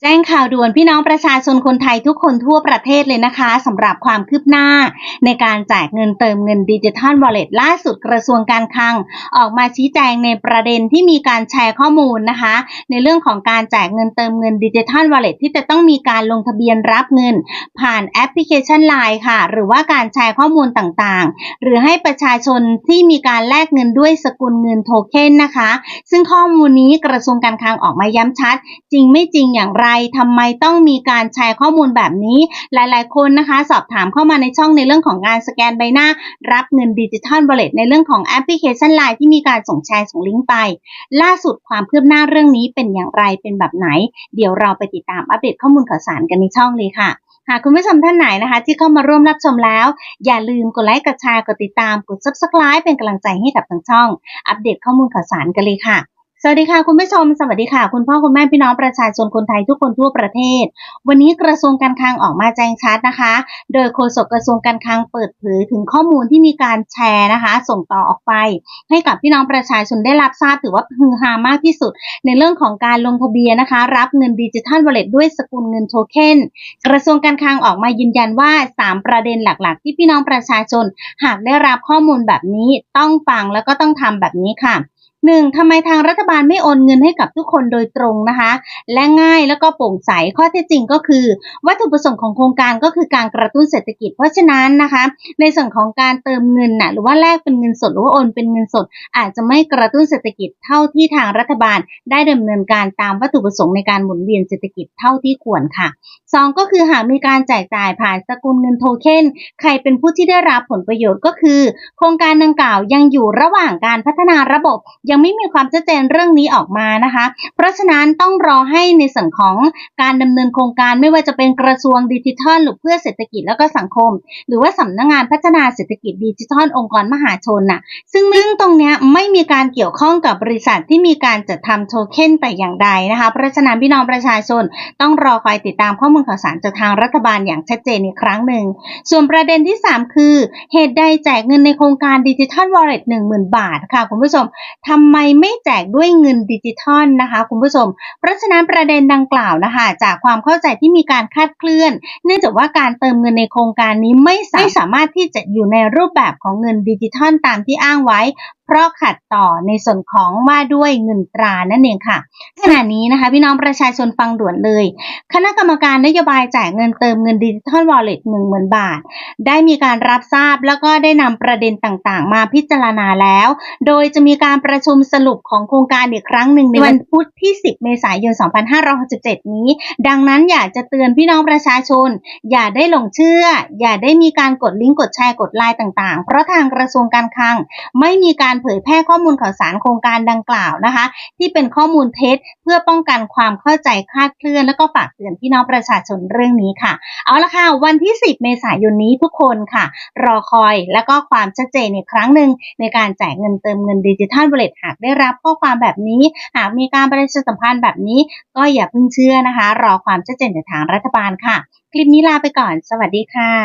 แจ้งข่าวด่วนพี่น้องประชาชนคนไทยทุกคนทั่วประเทศเลยนะคะสำหรับความคืบหน้า ในการแจกเงินเติมเงินดิจิทัลวอลเล็ตล่าสุดกระทรวงการคลัง ออกมาชี้แจงในประเด็นที่มีการแชร์ข้อมูลนะคะ ในเรื่องของการแจกเงินเติมเงินดิจิทัลวอลเล็ตที่จะต้องมีการลงทะเบียนรับเงิน ผ่านแอปพลิเคชัน Line ค่ะ หรือว่าการแชร์ข้อมูลต่างๆ หรือให้ประชาชนที่มีการแลกเงินด้วยสกุลเงินโทเค็นนะคะ ซึ่งข้อมูลนี้กระทรวงการคลังออกมาย้ำชัด จริงไม่จริงอย่างไรทำไมต้องมีการแชร์ข้อมูลแบบนี้ หลายๆ คนนะคะ สอบถามเข้ามาในช่องในเรื่องของการสแกนใบหน้า รับเงินดิจิทัลวอลเลตในเรื่องของแอปพลิเคชัน Line ที่มีการส่งแชร์ส่งลิงก์ไป ล่าสุดความคืบหน้าเรื่องนี้เป็นอย่างไรเป็นแบบไหน เดี๋ยวเราไปติดตามอัปเดตข้อมูลข่าวสารกันในช่องเลยค่ะหากคุณผู้ชมท่านไหนนะคะ ที่เข้ามาร่วมรับชมแล้ว อย่าลืมกดไลค์กดแชร์กดติดตามกด subscribe เป็นกำลังใจให้กับทางช่อง อัปเดตข้อมูลข่าวสารกันเลยค่ะ วัสดีค่ะคุณผู้ชมสวัสดีค่ะ คุณพ่อคุณแม่พี่น้องประชาชนคนไทยทุกคนทั่วประเทศ วันนี้กระทรวงการคลังออกมาแจ้งชัดนะคะ โดยโฆษกกระทรวงการคลังเปิดเผยถึงข้อมูลที่มีการแชร์นะคะ ส่งต่อออกไป ให้กับพี่น้องประชาชนได้รับทราบถือว่าฮือฮามากที่สุด ในเรื่องของการลงทะเบียนนะคะ รับเงินดิจิทัลวอลเล็ตด้วยสกุลเงินโทเค็นกระทรวงการคลังออกมายืนยันว่า 3 ประเด็นหลักๆ ที่พี่น้องประชาชน หากได้รับข้อมูลแบบนี้ต้องฟังแล้วก็ต้องทำแบบนี้ค่ะ หนึ่งทำไมทางรัฐบาลไม่โอนเงินให้กับทุกคนโดยตรงนะคะ และง่ายแล้วก็โปร่งใสข้อเท็จจริงก็คือ วัตถุประสงค์ของโครงการก็คือการกระตุ้นเศรษฐกิจ เพราะฉะนั้นนะคะ ในส่วนของการเติมเงินน่ะหรือว่าแลกเป็นเงินสดหรือว่าโอนเป็นเงินสด อาจจะไม่กระตุ้นเศรษฐกิจเท่าที่ทางรัฐบาล ได้ดำเนินการตามวัตถุประสงค์ในการหมุนเวียนเศรษฐกิจเท่าที่ควรค่ะสองก็คือหากมีการแจกจ่ายผ่านสกุลเงินโทเค็นใครเป็นผู้ที่ได้รับผลประโยชน์ก็คือ โครงการดังกล่าวยังอยู่ระหว่างการพัฒนาระบบยังังไม่มีความชัดเจนเรื่องนี้ออกมานะคะ เพราะฉะนั้นต้องรอให้ในส่วนของการดำเนินโครงการไม่ว่าจะเป็นกระทรวงดิจิทัล หรือเพื่อเศรษฐกิจแล้วก็สังคม หรือว่าสำนักงานพัฒนาเศรษฐกิจดิจิทัลองค์กรมหาชนน่ะ ซึ่งซึ่งตรงเนี้ยไม่มีการเกี่ยวข้องกับบริษัทที่มีการจัดทำโทเค็นแต่อย่างใดนะคะ เพราะฉะนั้นพี่น้องประชาชนต้องรอคอยติดตามข้อมูลข่าวสารจากทางรัฐบาลอย่างชัดเจนอีกครั้งหนึ่ง ส่วนประเด็นที่ 3 คือ เหตุใดแจกเงินในโครงการดิจิทัลวอลเล็ตหนึ่งหมื่นบาทค่ะคุณผู้ชมทำำไมไม่แจกด้วยเงินดิจิทัลนะคะคุณผู้ชม เพราะฉะนั้นประเด็นดังกล่าวนะคะ จากความเข้าใจที่มีการคาดเคลื่อน เนื่องจากว่าการเติมเงินในโครงการนี้ไม่ไม่สามารถที่จะอยู่ในรูปแบบของเงินดิจิทัลตามที่อ้างไว้เพราะขัดต่อในส่วนของว่าด้วยเงินตรานั่นเองค่ะ ขณะนี้นะคะพี่น้องประชาชนฟังด่วนเลย คณะกรรมการนโยบายจ่ายเงินเติมเงินดิจิทัลวอลเล็ตหนึ่งหมื่นบาท ได้มีการรับทราบแล้วก็ได้นำประเด็นต่างๆ มาพิจารณาแล้ว โดยจะมีการประชุมสรุปของโครงการอีกครั้งหนึ่งในวันพุธที่ 10 เมษายน 2567 นี้ ดังนั้นอยากจะเตือนพี่น้องประชาชน อย่าได้หลงเชื่อ อย่าได้มีการกดลิงก์กดแชร์กดไลน์ต่างๆ เพราะทางกระทรวงการคลังไม่มีการเผยแพร่ข้อมูลข่าวสารโครงการดังกล่าวนะคะ ที่เป็นข้อมูลเท็จเพื่อป้องกันความเข้าใจคลาดเคลื่อน และก็ฝากเตือนพี่น้องประชาชนเรื่องนี้ค่ะ เอาละค่ะ วันที่ 10 เมษายนนี้ทุกคนค่ะ รอคอยแล้วก็ความชัดเจนอีกครั้งหนึ่งในการแจกเงินเติมเงินดิจิทัลวอลเล็ตหากได้รับข้อความแบบนี้ หากมีการประชาสัมพันธ์แบบนี้ ก็อย่าเพิ่งเชื่อนะคะ รอความชัดเจนจากทางรัฐบาลค่ะ คลิปนี้ลาไปก่อน สวัสดีค่ะ